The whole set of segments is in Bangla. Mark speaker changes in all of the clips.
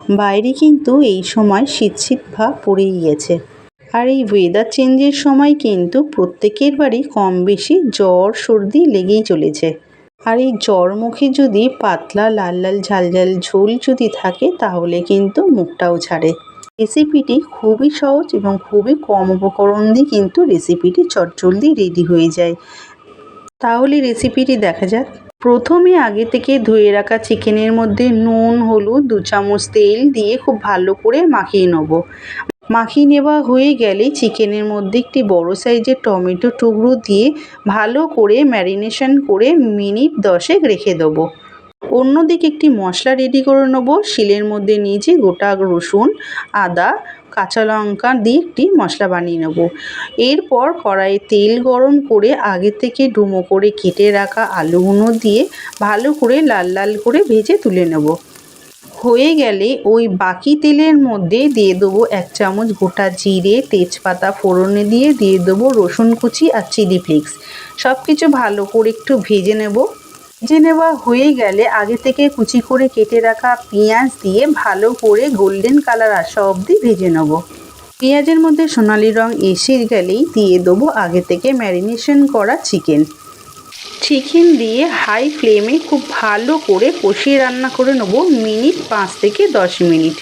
Speaker 1: বাইরে কিন্তু এই সময় শীত শীত ভাব পড়েই গেছে। আর এই ওয়েদার চেঞ্জের সময় কিন্তু প্রত্যেকের বাড়ি কম বেশি জ্বর, সর্দি লেগেই চলেছে। আর এই জ্বর মুখে যদি পাতলা, লাল লাল, ঝাল ঝাল ঝোল যদি থাকে, তাহলে কিন্তু মুখটাও ছাড়ে। রেসিপিটি খুবই সহজ এবং খুবই কম উপকরণ দিয়ে কিন্তু রেসিপিটি চটজলদি রেডি হয়ে যায়। তাহলে রেসিপিটি দেখা যাক। প্রথমে আগে থেকে ধুয়ে রাখা চিকেনের মধ্যে নুন, হলুদ, দু চামচ তেল দিয়ে খুব ভালো করে মাখিয়ে নেব। মাখিয়ে নেওয়া হয়ে গেলে চিকেনের মধ্যে একটি বড় সাইজের টমেটো টুকরো দিয়ে ভালো করে ম্যারিনেশন করে মিনিট দশেক রেখে দেবো। অন্যদিকে একটি মশলা রেডি করে নেব। শিলের মধ্যে নিয়েছি গোটা রসুন, আদা, কাঁচা লঙ্কা দিয়ে একটি মশলা বানিয়ে নেব। এরপর কড়াইয়ে তেল গরম করে আগে থেকে ডুমো করে কেটে রাখা আলুগুলো দিয়ে ভালো করে লাল লাল করে ভেজে তুলে নেব। হয়ে গেলে ওই বাকি তেলের মধ্যে দিয়ে দেবো এক চামচ গোটা জিরে, তেজপাতা, ফোড়নে দিয়ে দিয়ে দেবো রসুন কুচি আর চিলি ফ্লেক্স সব কিছু ভালো করে একটু ভেজে নেব। ভেজে নেওয়া হয়ে গেলে আগে থেকে কুচি করে কেটে রাখা পেঁয়াজ দিয়ে ভালো করে গোল্ডেন কালার আসা অবধি ভেজে নেব। পেঁয়াজের মধ্যে সোনালি রং এসে গেলেই দিয়ে দেবো আগে থেকে ম্যারিনেশন করা চিকেন। চিকেন দিয়ে হাই ফ্লেমে খুব ভালো করে কষিয়ে রান্না করে নেব মিনিট পাঁচ থেকে দশ মিনিট।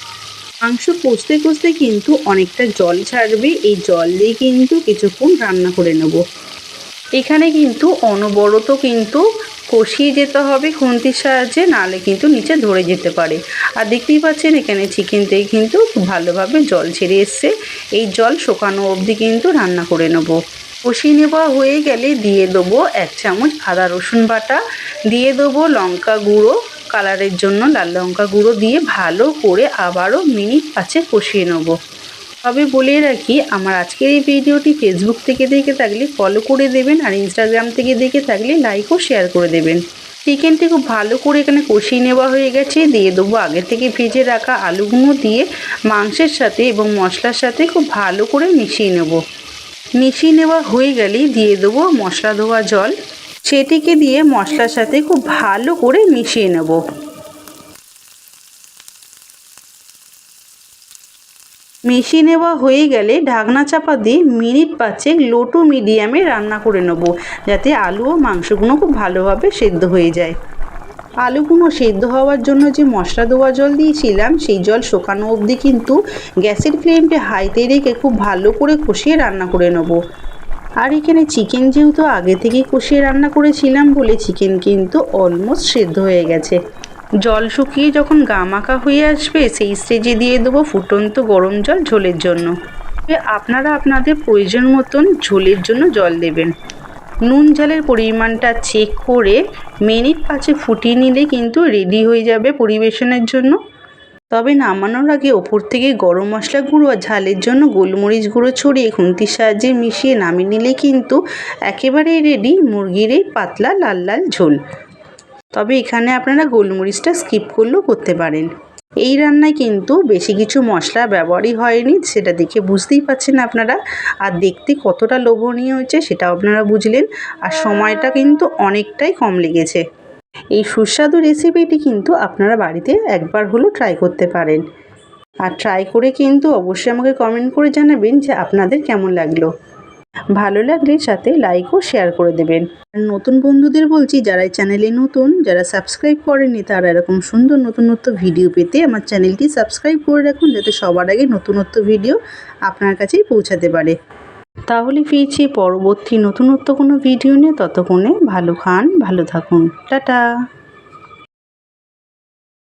Speaker 1: মাংস কষতে কষতে কিন্তু অনেকটা জল ছাড়বে, এই জল দিয়ে কিন্তু কিছুক্ষণ রান্না করে নেব। এখানে কিন্তু অনবরত কিন্তু কষিয়ে যেতে হবে খুন্তির সাহায্যে নাহলে কিন্তু নিচে ধরে যেতে পারে। আর দেখতেই পাচ্ছেন এখানে চিকেন থেকে কিন্তু খুব ভালোভাবে জল ছেড়ে এসছে। এই জল শুকানো অবধি কিন্তু রান্না করে নেব। কষিয়ে নেওয়া হয়ে গেলে দিয়ে দেবো এক চামচ আদা রসুন বাটা, দিয়ে দেবো লঙ্কা গুঁড়ো। কালারের জন্য লাল লঙ্কা গুঁড়ো দিয়ে ভালো করে আবারও মিনিট পাঁচে কষিয়ে নেব। তবে বলে রাখি, আমার আজকের এই ভিডিওটি ফেসবুক থেকে দেখে থাকলে ফলো করে দেবেন আর ইনস্টাগ্রাম থেকে দেখে থাকলে লাইকও শেয়ার করে দেবেন। চিকেনটি খুব ভালো করে এখানে কষিয়ে নেওয়া হয়ে গেছে। দিয়ে দেবো আগে থেকে ভেজে রাখা আলুগুলো দিয়ে মাংসের সাথে এবং মশলার সাথে খুব ভালো করে মিশিয়ে নেব। মিশিয়ে নেওয়া হয়ে গেলেই দিয়ে দেবো মশলা ধোয়া জল। সেটিকে দিয়ে মশলার সাথে খুব ভালো করে মিশিয়ে নেব। মিশিয়ে নেওয়া হয়ে গেলে ঢাকনা চাপা দিয়ে মিনিট পাঁচেক লো টু মিডিয়ামে রান্না করে নেব, যাতে আলু ও মাংসগুলো খুব ভালোভাবে সেদ্ধ হয়ে যায়। আলুগুলো সেদ্ধ হওয়ার জন্য যে মশলা দেওয়া জল দিয়েছিলাম, সেই জল শোকানো অবধি কিন্তু গ্যাসের ফ্লেমটা হাইতে রেখে খুব ভালো করে কষিয়ে রান্না করে নেব। আর এখানে চিকেন যেহেতু আগে থেকেই কষিয়ে রান্না করেছিলাম বলে চিকেন কিন্তু অলমোস্ট সেদ্ধ হয়ে গেছে। জল শুকিয়ে যখন গামাকা হয়ে আসবে, সেই স্টেজে দিয়ে দেবো ফুটন্ত গরম জল ঝোলের জন্য। আপনারা আপনাদের প্রয়োজন মতন ঝোলের জন্য জল দেবেন। নুন ঝালের পরিমাণটা চেক করে মিনিট পাঁচে ফুটিয়ে নিলে কিন্তু রেডি হয়ে যাবে পরিবেশনের জন্য। তবে নামানোর আগে ওপর থেকে গরম মশলা গুঁড়ো আর ঝালের জন্য গোলমরিচ গুঁড়ো ছড়িয়ে খুন্তির সাহায্যে মিশিয়ে নামিয়ে নিলে কিন্তু একেবারেই রেডি মুরগির এই পাতলা লাল লাল ঝোল। তবে এখানে আপনারা গোলমরিচটা স্কিপ করলেও করতে পারেন। এই রান্নায় কিন্তু বেশি কিছু মশলা ব্যবহারই হয়নি, সেটা দেখে বুঝতেই পারছেন আপনারা। আর দেখতে কতটা লোভনীয় হয়েছে সেটাও আপনারা বুঝলেন। আর সময়টা কিন্তু অনেকটাই কম লেগেছে। এই সুস্বাদু রেসিপিটি কিন্তু আপনারা বাড়িতে একবার হলেও ট্রাই করতে পারেন। আর ট্রাই করে কিন্তু অবশ্যই আমাকে কমেন্ট করে জানাবেন যে আপনাদের কেমন লাগল। ভালো লাগলে সাথে লাইক ও শেয়ার করে দেবেন। নতুন বন্ধুদের বলছি, যারা চ্যানেলে নতুন, যারা সাবস্ক্রাইব করেননি, তারা এরকম সুন্দর নতুনত্ব ভিডিও পেতে আমার চ্যানেলটি সাবস্ক্রাইব করে রাখুন, যাতে সবার আগে নতুনত্ব ভিডিও আপনার কাছেই পৌঁছাতে পারে। তাহলে ফিরছি পরবর্তী নতুনত্ব কোনো ভিডিও নিয়ে। ততক্ষণে ভালো খান, ভালো থাকুন। টাটা!